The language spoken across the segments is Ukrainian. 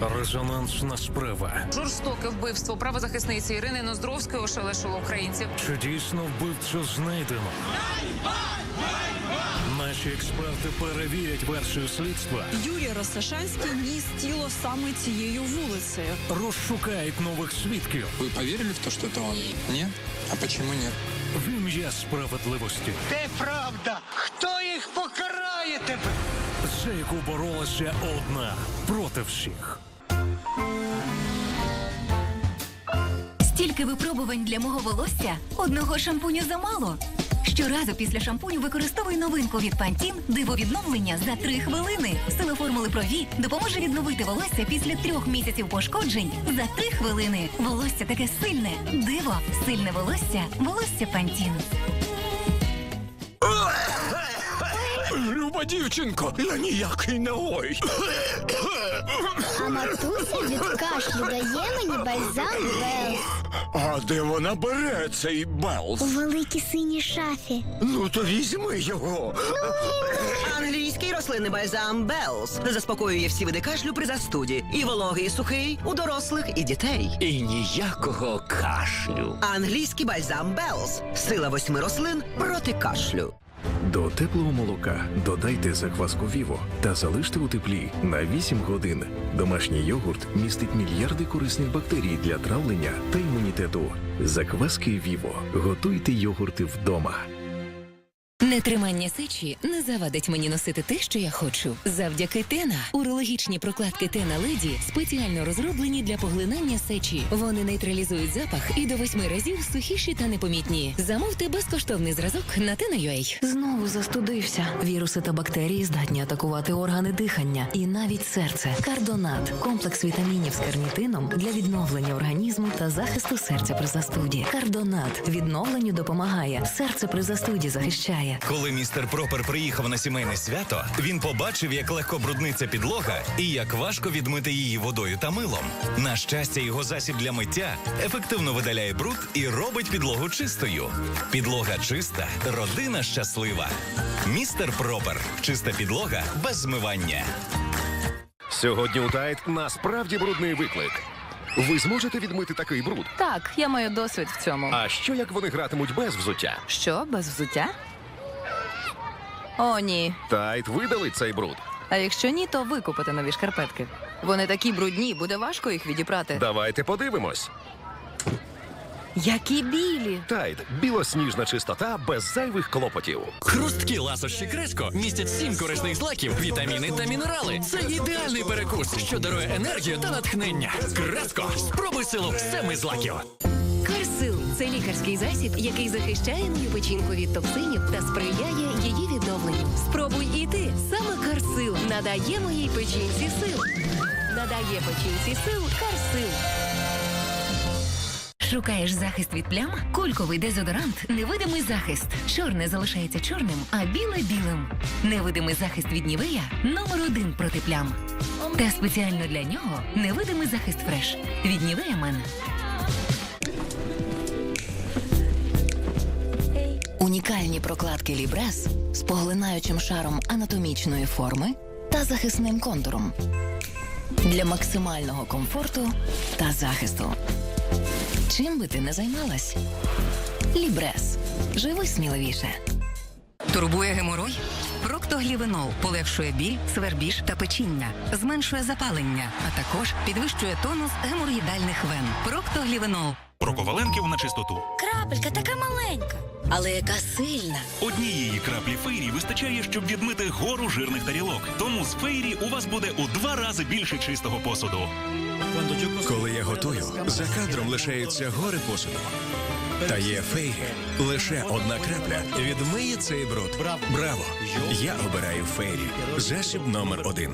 Резонансна справа. Жорстоке вбивство правозахисниці Ірини Ноздровської ошелешило українців. Чи дійсно вбивцю знайдено? Наші експерти перевірять версію слідства, Юрій Росташанський ніс тіло саме цією вулицею. розшукають нових свідків Вы поверили в то, что это он? Нет? А почему нет? в ім'я справедливості, Де правда? Хто їх покарає тебе? за яку боролася одна проти всіх. Стільки випробувань для мого волосся одного шампуню замало. Щоразу після шампуню використовуй новинку від Pantene дивовідновлення за 3 хвилини. Сила формули Прові допоможе відновити волосся після трьох місяців пошкоджень за 3 хвилини. Волосся таке сильне. Диво, сильне волосся, волосся Pantene. Люба дівчинко, я ніякий не ой. А матуся від кашлю дає мені бальзам Белс А де вона бере цей у Белс? великій синій шафі. Ну то візьми його. Англійський рослинний бальзам Белс заспокоює всі види кашлю при застуді. І вологий, і сухий у дорослих і дітей. І ніякого кашлю. Англійський бальзам Белс. Сила восьми рослин проти кашлю. До теплого молока додайте закваску Віво та залиште у теплі на 8 годин. Домашній йогурт містить мільярди корисних бактерій для травлення та імунітету. Закваски Віво. Готуйте йогурти вдома. Нетримання сечі не завадить мені носити те, що я хочу. Завдяки Тена. Урологічні прокладки Тена Леді спеціально розроблені для поглинання сечі. Вони нейтралізують запах і до восьми разів сухіші та непомітні. Замовте безкоштовний зразок на Tena.ua. Знову застудився. Віруси та бактерії здатні атакувати органи дихання і навіть серце. Кардонат комплекс вітамінів з карнітином для відновлення організму та захисту серця при застуді. Кардонат відновленню допомагає. Серце при застуді захищає. Коли містер Пропер приїхав на сімейне свято, він побачив, як легко брудниться підлога і як важко відмити її водою та милом. На щастя, його засіб для миття ефективно видаляє бруд і робить підлогу чистою. Підлога чиста, родина щаслива. Містер Пропер чиста підлога без змивання. Сьогодні у Тайт насправді брудний виклик. Ви зможете відмити такий бруд. Так, я маю досвід в цьому. А що як вони гратимуть без взуття? Що, без взуття? О, ні. Тайт видалить цей бруд. А якщо ні, то викупити нові шкарпетки. Вони такі брудні, буде важко їх відіпрати. Давайте подивимось. Які білі! Тайт білосніжна чистота без зайвих клопотів. Хрусткі ласощі Креско містять сім корисних злаків, вітаміни та мінерали. Це ідеальний перекус, що дарує енергію та натхнення. Креско, спробуй силу семи злаків. Це лікарський засіб, який захищає мою печінку від токсинів та сприяє її відновленню. Спробуй і ти. Саме Карсил надає моїй печінці сил. Надає печінці сил Карсил. Шукаєш захист від плям? Кульковий дезодорант невидимий захист. Чорне залишається чорним, а біле білим. Невидимий захист від Нівея номер один проти плям. Та спеціально для нього невидимий захист фреш від Нівея Мен. Унікальні прокладки Лібрес з поглинаючим шаром анатомічної форми та захисним контуром для максимального комфорту та захисту. Чим би ти не займалась? Лібрес. Живи сміливіше. Турбує геморой? Проктоглівенол полегшує біль, свербіж та печіння, зменшує запалення, а також підвищує тонус геморроїдальних вен. Проктоглівенол. Проковаленків на чистоту. Крапелька така маленька. Але яка сильна. Однієї краплі фейрі вистачає, щоб відмити гору жирних тарілок. Тому з фейрі у вас буде у два рази більше чистого посуду. Коли я готую, за кадром лишається гори посуду. Та є фейрі. Лише одна крапля відмиє цей бруд. Браво! Я обираю фейрі. Засіб номер один.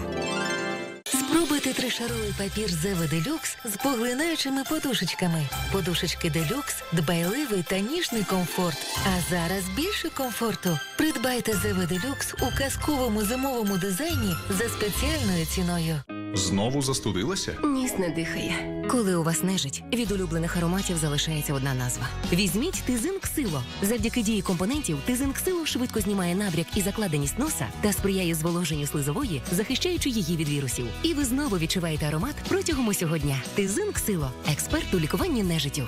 Спробуйте тришаровий папір Зева Делюкс з поглинаючими подушечками. Подушечки Делюкс дбайливий та ніжний комфорт. А зараз більше комфорту. Придбайте Зева Делюкс у казковому зимовому дизайні за спеціальною ціною. Знову застудилася? Ніс не дихає. Коли у вас нежить, від улюблених ароматів залишається одна назва. Візьміть Тизинк Сило. Завдяки дії компонентів Тизинк Сило швидко знімає набряк і закладеність носа та сприяє зволоженню слизової, захищаючи її від вірусів. І ви знову відчуваєте аромат протягом усього дня. Тизинк Сило експерт у лікуванні нежиттю.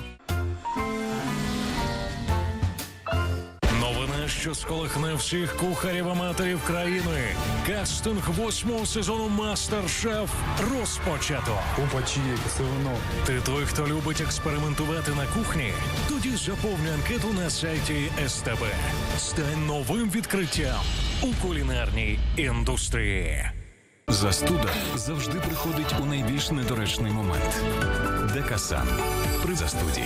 Що сколихне всіх кухарів-аматорів країни. Кастинг восьмого сезону Мастер-Шеф розпочато. Опа, чиє це воно. Ти той, хто любить експериментувати на кухні? Тоді заповни анкету на сайті СТБ. Стань новим відкриттям у кулінарній індустрії. Застуда завжди приходить у найбільш недоречний момент. Декасан при застуді.